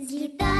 злітають до неба рядками.